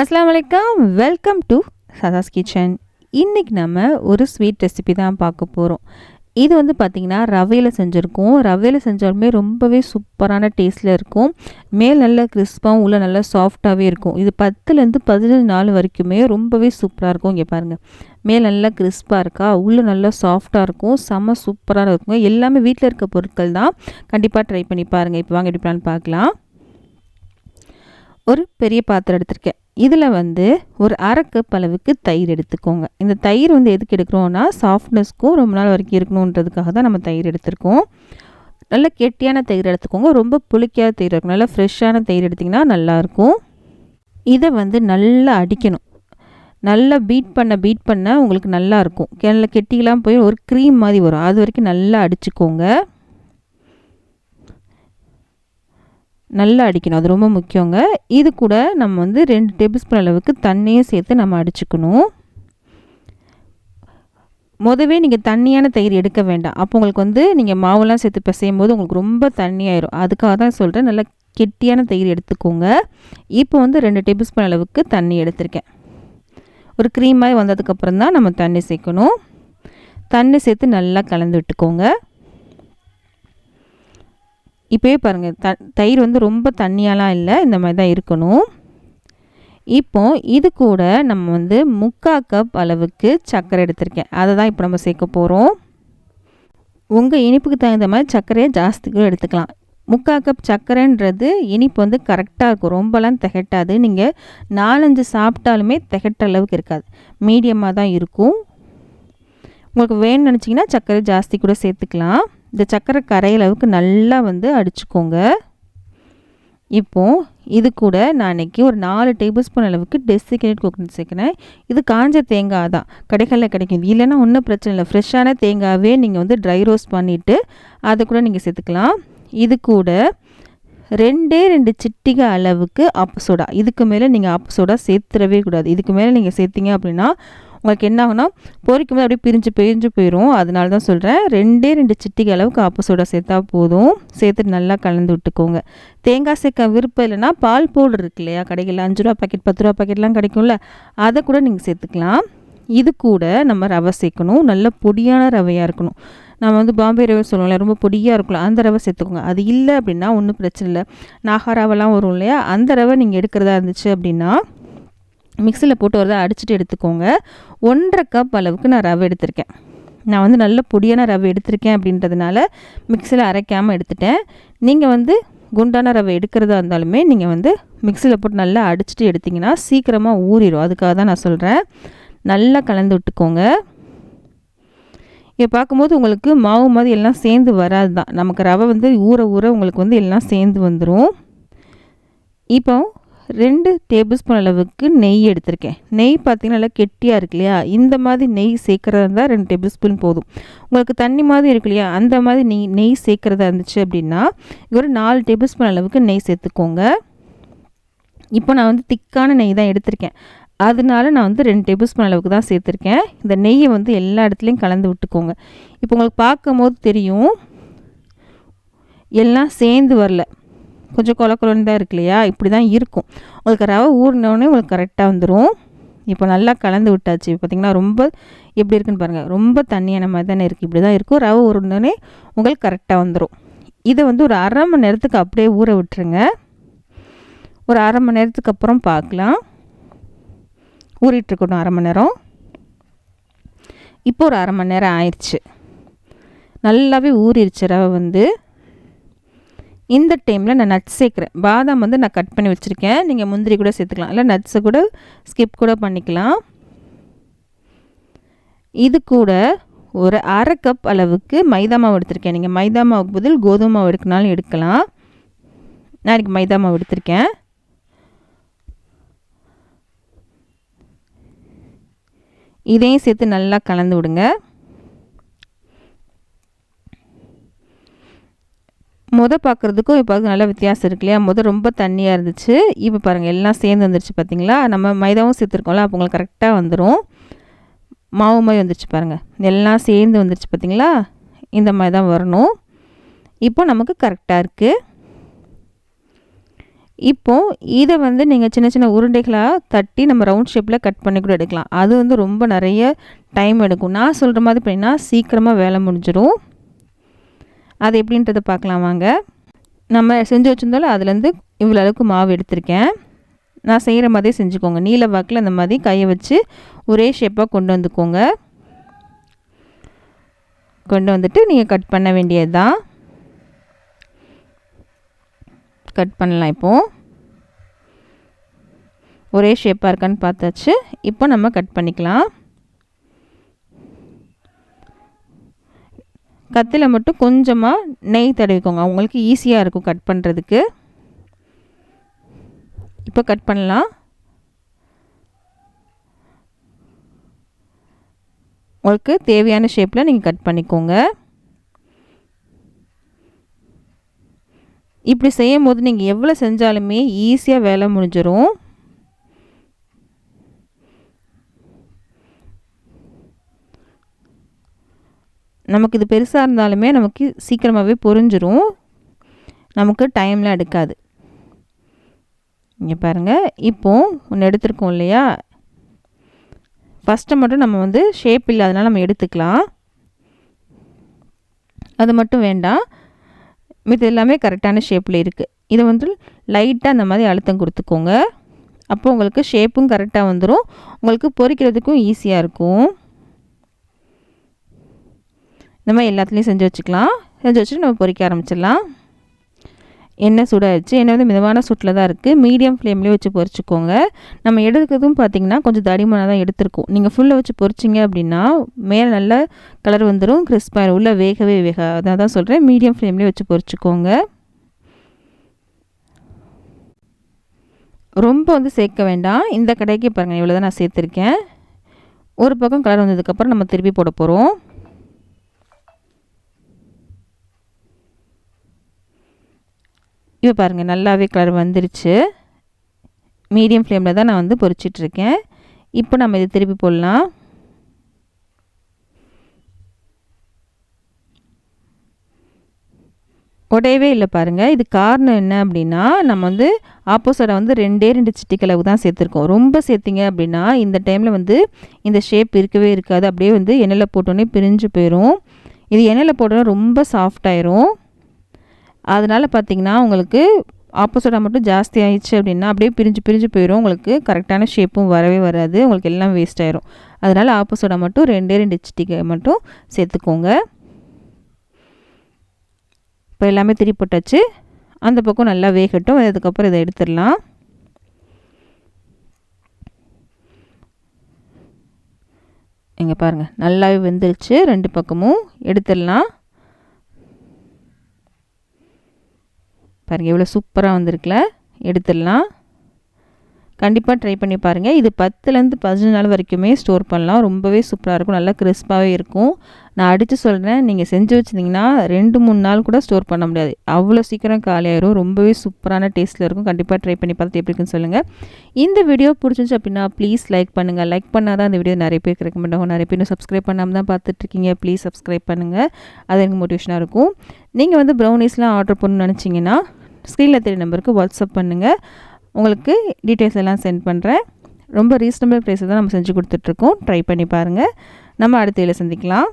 அஸ்லாம் வலைக்கம் welcome to சதாஸ் kitchen இன்றைக்கி நம்ம ஒரு ஸ்வீட் ரெசிபி தான் பார்க்க போகிறோம் இது வந்து பார்த்திங்கன்னா ரவையில் செஞ்சுருக்கோம். ரவையில் செஞ்சாலுமே ரொம்பவே சூப்பரான டேஸ்ட்டில் இருக்கும். மேல் நல்லா கிறிஸ்பாகவும் உள்ள நல்லா சாஃப்டாகவே இருக்கும். இது பத்துலேருந்து பதினஞ்சு நாள் வரைக்குமே ரொம்பவே சூப்பராக இருக்கும். இங்கே பாருங்கள் மேல் நல்லா கிறிஸ்பாக இருக்கா? உள்ளே நல்லா சாஃப்டாக இருக்கும். செம்ம சூப்பராக இருக்கும் எல்லாமே வீட்டில் இருக்க பொருட்கள் தான். கண்டிப்பாக ட்ரை பண்ணி பாருங்கள் இப்போ வாங்க எப்படி பிளான் பார்க்கலாம். ஒரு பெரிய பாத்திரம் எடுத்திருக்கேன். இதில் வந்து ஒரு அரை கப் அளவுக்கு தயிர் எடுத்துக்கோங்க. இந்த தயிர் வந்து எதுக்கு எடுக்கிறோன்னா சாஃப்ட்னஸ்க்கும் ரொம்ப நாள் வரைக்கும் இருக்கணுன்றதுக்காக தான் நம்ம தயிர் எடுத்திருக்கோம். நல்ல கெட்டியான தயிர் எடுத்துக்கோங்க. ரொம்ப புளிக்காத தயிர் இருக்கும். நல்லா ஃப்ரெஷ்ஷான தயிர் எடுத்திங்கன்னா நல்லாயிருக்கும். இதை வந்து நல்லா அடிக்கணும். நல்லா பீட் பண்ண பீட் பண்ண உங்களுக்கு நல்லாயிருக்கும். நல்ல கெட்டிலாம் போய் ஒரு க்ரீம் மாதிரி வரும். அது வரைக்கும் நல்லா அடிச்சுக்கோங்க. நல்லா அடிக்கணும். அது ரொம்ப முக்கியங்க. இது கூட நம்ம வந்து ரெண்டு டேபிள் ஸ்பூன் அளவுக்கு தண்ணியும் சேர்த்து நம்ம அடிச்சுக்கணும். மொதவே நீங்கள் தண்ணியான தயிர் எடுக்க வேண்டாம். அப்போ உங்களுக்கு வந்து நீங்கள் மாவுலாம் சேர்த்து பிசையும் போது உங்களுக்கு ரொம்ப தண்ணியாயிரும் அதுக்காக தான் சொல்கிறேன் நல்லா கெட்டியான தயிர் எடுத்துக்கோங்க. இப்போ வந்து ரெண்டு டேபிள் ஸ்பூன் அளவுக்கு தண்ணி எடுத்திருக்கேன். ஒரு க்ரீம் மாதிரி வந்ததுக்கப்புறம் தான் நம்ம தண்ணி சேர்க்கணும். தண்ணி சேர்த்து நல்லா கலந்து விட்டுக்கோங்க. இப்போயே பாருங்கள் த தயிர் வந்து ரொம்ப தண்ணியாலாம் இல்லை இந்த மாதிரி தான் இருக்கணும். இப்போ இது கூட நம்ம வந்து முக்கால் கப் அளவுக்கு சர்க்கரை எடுத்திருக்கேன். அதை தான் இப்போ நம்ம சேர்க்க போகிறோம் உங்கள் இனிப்புக்கு தகுந்த மாதிரி சர்க்கரையை ஜாஸ்தி கூட எடுத்துக்கலாம். முக்கால் கப் சர்க்கரைன்றது இனிப்பு வந்து கரெக்டாக இருக்கும். ரொம்பலாம் திகட்டாது. நீங்கள் நாலஞ்சு சாப்பிட்டாலுமே திகட்ட அளவுக்கு இருக்காது. மீடியமாக தான் இருக்கும். உங்களுக்கு வேணும்னு நினச்சிங்கன்னா சர்க்கரை ஜாஸ்தி கூட சேர்த்துக்கலாம். இந்த சர்க்கரை கரையளவுக்கு நல்லா வந்து அடிச்சுக்கோங்க. இப்போது இது கூட நான் இன்றைக்கி ஒரு நாலு டேபிள் ஸ்பூன் அளவுக்கு டெசிகேட் கோகனட் சேர்க்குறேன். இது காஞ்ச தேங்காய் தான். கடைகளில் கிடைக்கும். இல்லைன்னா ஒன்றும் பிரச்சனை இல்லை. ஃப்ரெஷ்ஷான தேங்காவே நீங்கள் வந்து ட்ரை ரோஸ்ட் பண்ணிவிட்டு அதை கூட நீங்கள் சேர்த்துக்கலாம். இது கூட ரெண்டே ரெண்டு சிட்டிகை அளவுக்கு அப்பு சோடா இதுக்கு மேலே நீங்கள் அப்பு சோடா சேர்த்துடவே கூடாது. இதுக்கு மேலே நீங்கள் சேர்த்திங்க அப்படின்னா உங்களுக்கு என்ன ஆகுனா பொறிக்கும் போது அப்படியே பிரிஞ்சு பிரிஞ்சு போயிடும் அதனால தான் சொல்கிறேன் ரெண்டே ரெண்டு சிட்டிகை அளவுக்கு ஆப்பு சோடா சேர்த்தா போதும். சேர்த்துட்டு நல்லா கலந்து விட்டுக்கோங்க. தேங்காய் சேர்க்க விருப்பம் இல்லைன்னா பால் பவுடர் இருக்கு இல்லையா? கடைகளில் அஞ்சு ரூபா பாக்கெட் பத்து ரூபா பாக்கெட்லாம் கிடைக்கும்ல? அதை கூட நீங்கள் சேர்த்துக்கலாம். இது கூட நம்ம ரவை சேர்க்கணும். நல்ல பொடியான ரவையாக இருக்கணும். நம்ம வந்து பாம்பே ரவை சொல்லுவோம்ல ரொம்ப பொடியாக இருக்கலாம் அந்த ரவை சேர்த்துக்கோங்க. அது இல்லை அப்படின்னா ஒன்றும் பிரச்சனை இல்லை. நாகா ரவைலாம் வரும் இல்லையா? அந்த ரவை நீங்கள் எடுக்கிறதா இருந்துச்சு அப்படின்னா மிக்சியில் போட்டு வரதை அடிச்சுட்டு எடுத்துக்கோங்க. ஒன்றரை கப் அளவுக்கு நான் ரவை எடுத்திருக்கேன். நான் வந்து நல்ல பொடியான ரவை எடுத்திருக்கேன் அப்படின்றதுனால மிக்சியில் அரைக்காமல் எடுத்துட்டேன். நீங்கள் வந்து குண்டான ரவை எடுக்கிறதா இருந்தாலுமே நீங்கள் வந்து மிக்சியில் போட்டு நல்லா அடிச்சுட்டு எடுத்திங்கன்னா சீக்கிரமாக ஊறிடும் அதுக்காக தான் நான் சொல்கிறேன் நல்லா கலந்து விட்டுக்கோங்க. இதை பார்க்கும்போது உங்களுக்கு மாவு மாதிரி எல்லாம் சேர்ந்து வராது தான் நமக்கு ரவை வந்து ஊற ஊற உங்களுக்கு வந்து எல்லாம் சேர்ந்து வந்துடும் இப்போ ரெண்டு டேபிள் ஸ்பூன் அளவுக்கு நெய் எடுத்திருக்கேன். நெய் பார்த்திங்கன்னா நல்லா கெட்டியாக இருக்கு இல்லையா? இந்த மாதிரி நெய் சேர்க்குறதா இருந்தால் ரெண்டு டேபிள் ஸ்பூன் போதும். உங்களுக்கு தண்ணி மாதிரி இருக்கு இல்லையா? அந்த மாதிரி நெய் நெய் சேர்க்குறதா இருந்துச்சு அப்படின்னா ஒரு நாலு டேபிள் ஸ்பூன் அளவுக்கு நெய் சேர்த்துக்கோங்க. இப்போ நான் வந்து திக்கான நெய் தான் எடுத்திருக்கேன். அதனால நான் வந்து ரெண்டு டேபிள் ஸ்பூன் அளவுக்கு தான் சேர்த்துருக்கேன். இந்த நெய்யை வந்து எல்லா இடத்துலையும் கலந்து விட்டுக்கோங்க. இப்போ உங்களுக்கு பார்க்கும் போது தெரியும் எல்லாம் சேர்ந்து வரல. கொஞ்சம் கொல கொலன்னு தான் இருக்கு இல்லையா? இப்படி தான் இருக்கும். உங்களுக்கு ரவை ஊறினோடனே உங்களுக்கு கரெக்டாக வந்துடும் இப்போ நல்லா கலந்து விட்டாச்சு. பார்த்திங்கன்னா ரொம்ப எப்படி இருக்குன்னு பாருங்கள் ரொம்ப தண்ணியான மாதிரி தானே இருக்குது இப்படி தான் இருக்கும். ரவை ஊறினோடனே உங்களுக்கு கரெக்டாக வந்துடும் இதை வந்து ஒரு அரை மணி நேரத்துக்கு அப்படியே ஊற விட்டுருங்க. ஒரு அரை மணி நேரத்துக்கு அப்புறம் பார்க்கலாம். ஊறிட்டுருக்கணும் அரை மணி நேரம். இப்போ ஒரு அரை மணி நேரம் ஆயிடுச்சு. நல்லாவே ஊறிடுச்சு ரவை வந்து. இந்த டைமில் நான் நட்ஸ் சேர்க்குறேன். பாதாம் வந்து நான் கட் பண்ணி வச்சுருக்கேன். நீங்கள் முந்திரி கூட சேர்த்துக்கலாம். இல்லை நட்ஸை கூட ஸ்கிப் கூட பண்ணிக்கலாம். இது கூட ஒரு அரை கப் அளவுக்கு மைதா மாவு எடுத்திருக்கேன். நீங்கள் மைதா மாவுக்கு பதில் கோதுமை மாவு எடுக்கனாலும் எடுக்கலாம். நான் இன்றைக்கி மைதா மாவு எடுத்திருக்கேன். இதையும் சேர்த்து நல்லா கலந்து விடுங்க. முத பார்க்குறதுக்கும் இப்போ நல்ல வித்தியாசம் இருக்கு இல்லையா? முத ரொம்ப தண்ணியாக இருந்துச்சு. இப்போ பாருங்கள் எல்லாம் சேர்ந்து வந்துருச்சு பார்த்தீங்களா நம்ம மைதாவும் சேர்த்துருக்கோம்ல அப்போ உங்களுக்கு கரெக்டாக வந்துடும் மாவு மாதிரி வந்துருச்சு பாருங்கள் எல்லாம் சேர்ந்து வந்துருச்சு பார்த்தீங்களா இந்த மாதிரி தான் வரணும். இப்போ நமக்கு கரெக்டாக இருக்குது இப்போது இதை வந்து நீங்கள் சின்ன சின்ன உருண்டைகளாக தட்டி நம்ம ரவுண்ட் ஷேப்பில் கட் பண்ணி கூட எடுக்கலாம். அது வந்து ரொம்ப நிறைய டைம் எடுக்கும். நான் சொல்கிற மாதிரி பண்ணினா சீக்கிரமாக வேலை முடிஞ்சிடும் அது எப்படின்றத பார்க்கலாம் வாங்க. நம்ம செஞ்சு வச்சுருந்தாலும் அதுலேருந்து இவ்வளோ அளவுக்கு மாவு எடுத்திருக்கேன். நான் செய்கிற மாதிரியே செஞ்சுக்கோங்க. நீல வாக்கில் அந்த மாதிரி கையை வச்சு ஒரே ஷேப்பாக கொண்டு வந்துக்கோங்க. கொண்டு வந்துட்டு நீங்கள் கட் பண்ண வேண்டியது தான் கட் பண்ணலாம் இப்போது ஒரே ஷேப்பாக இருக்கான்னு பார்த்தாச்சு. இப்போ நம்ம கட் பண்ணிக்கலாம். கத்தில் மட்டும் கொஞ்சமாக நெய் தடவிக்கோங்க. அவங்களுக்கு ஈஸியாக இருக்கும் கட் பண்ணுறதுக்கு இப்போ கட் பண்ணலாம். உங்களுக்கு தேவையான ஷேப்பில் நீங்கள் கட் பண்ணிக்கோங்க. இப்படி செய்யும் போது நீங்கள் எவ்வளோ செஞ்சாலுமே ஈஸியாக வேலை முடிஞ்சிடும் நமக்கு இது பெருசாக இருந்தாலுமே நமக்கு சீக்கிரமாகவே பொரிஞ்சிரும். நமக்கு டைம்லாம் எடுக்காது. இங்கே பாருங்கள் இப்போது ஒன்று எடுத்திருக்கோம் இல்லையா? ஃபஸ்ட்டை மட்டும் நம்ம வந்து ஷேப் இல்லாதனால நம்ம எடுத்துக்கலாம். அது மட்டும் வேண்டாம். மித்த எல்லாமே கரெக்டான ஷேப்பில் இருக்குது இதை வந்து லைட்டாக அந்த மாதிரி அழுத்தம் கொடுத்துக்கோங்க. அப்போ உங்களுக்கு ஷேப்பும் கரெக்டாக வந்துடும் உங்களுக்கு பொறிக்கிறதுக்கும் ஈஸியாக இருக்கும். இந்த மாதிரி எல்லாத்துலேயும் செஞ்சு வச்சுக்கலாம். செஞ்சு வச்சுட்டு நம்ம பொறிக்க ஆரம்பிச்சிடலாம். எண்ணெய் சூடாகிடுச்சு எண்ணெய் வந்து மிதமான சூட்டில் தான் இருக்குது மீடியம் ஃப்ளேம்லேயே வச்சு பொரிச்சிக்கோங்க நம்ம எடுக்கிறதும் பார்த்திங்கன்னா கொஞ்சம் தடிமனாக தான் எடுத்துருக்கோம். நீங்கள் ஃபுல்லாக வச்சு பொறிச்சிங்க அப்படின்னா மேலே நல்ல கலர் வந்துடும் கிறிஸ்பாக உள்ளே வேகவே வேக அதான் தான் சொல்கிறேன் மீடியம் ஃப்ளேம்லேயே வச்சு பொறிச்சிக்கோங்க. ரொம்ப வந்து சேர்க்க வேண்டாம். இந்த கடைக்கு பாருங்கள் இவ்வளோ தான் நான் சேர்த்துருக்கேன். ஒரு பக்கம் கலர் வந்ததுக்கப்புறம் நம்ம திருப்பி போட போகிறோம் இப்போ பாருங்கள் நல்லாவே கலர் வந்துருச்சு. மீடியம் ஃப்ளேமில் தான் நான் வந்து பொரிச்சிட்ருக்கேன் இப்போ நம்ம இதை திருப்பி போடலாம். உடையவே இல்லை பாருங்கள் இது காரணம் என்ன அப்படின்னா நம்ம வந்து ஆப்போசிட்டை வந்து ரெண்டே ரெண்டு சிட்டிக்கிழவு தான் சேர்த்துருக்கோம். ரொம்ப சேர்த்திங்க அப்படின்னா இந்த டைமில் வந்து இந்த ஷேப் இருக்கவே இருக்காது. அப்படியே வந்து எண்ணெயில் போட்டோன்னே பிரிஞ்சு போயிடும் இது எண்ணெயில் போட்டோன்னே ரொம்ப சாஃப்டாயிரும் அதனால் பார்த்திங்கன்னா உங்களுக்கு ஆப்போசிட்டாக மட்டும் ஜாஸ்தி ஆயிடுச்சு அப்படின்னா அப்படியே பிரிஞ்சு பிரிஞ்சு போயிடும் உங்களுக்கு கரெக்டான ஷேப்பும் வரவே வராது. உங்களுக்கு எல்லாம் வேஸ்ட் ஆயிரும். அதனால் ஆப்போசிட்டாக மட்டும் ரெண்டே ரெண்டு சிட்டிக்கை மட்டும் சேர்த்துக்கோங்க. இப்போ எல்லாமே திரி போட்டாச்சு. அந்த பக்கம் நல்லா வேகட்டும். அதுக்கப்புறம் இதை எடுத்துடலாம். இங்கே பாருங்கள் நல்லாவே வெந்துருச்சு. ரெண்டு பக்கமும் எடுத்துடலாம். பாருங்கள் எவ்வளோ சூப்பராக வந்திருக்குல. எடுத்துடலாம். கண்டிப்பாக ட்ரை பண்ணி பாருங்கள் இது பத்துலேருந்து பதினஞ்சு நாள் வரைக்குமே ஸ்டோர் பண்ணலாம். ரொம்பவே சூப்பராக இருக்கும். நல்லா கிறிஸ்பாகவே இருக்கும். நான் அடித்து சொல்கிறேன் நீங்கள் செஞ்சு வச்சுருந்தீங்கன்னா ரெண்டு மூணு நாள் கூட ஸ்டோர் பண்ண முடியாது. அவ்வளோ சீக்கிரம் காலியாயிரும் ரொம்பவே சூப்பரான டேஸ்ட்டில் இருக்கும். கண்டிப்பாக ட்ரை பண்ணி பார்த்துட்டு எப்படி இருக்குன்னு சொல்லுங்கள் இந்த வீடியோ பிடிச்சிருந்துச்சு அப்படின்னா ப்ளீஸ் லைக் பண்ணுங்கள் லைக் பண்ணால் தான் அந்த வீடியோ நிறைய பேருக்கு ரெக்கமெண்ட் ஆகும். நிறைய பேர் சப்ஸ்கிரைப் பண்ணாமல் தான் பார்த்துட்ருக்கீங்க ப்ளீஸ் சப்ஸ்கிரைப் பண்ணுங்கள் அது எனக்கு மோட்டிவேஷனாக இருக்கும். நீங்கள் வந்து ப்ரௌனிஸ்லாம் ஆர்டர் பண்ணணும்னு நினச்சிங்கன்னா ஸ்க்ரீனில் தெரிய நம்பருக்கு வாட்ஸ்அப் பண்ணுங்கள் உங்களுக்கு டீட்டெயில்ஸ் எல்லாம் சென்ட் பண்ணுறேன் ரொம்ப ரீசனபிள் ப்ரைஸை தான் நம்ம செஞ்சு கொடுத்துட்ருக்கோம் ட்ரை பண்ணி பாருங்கள் நம்ம அடுத்த சந்திக்கலாம்.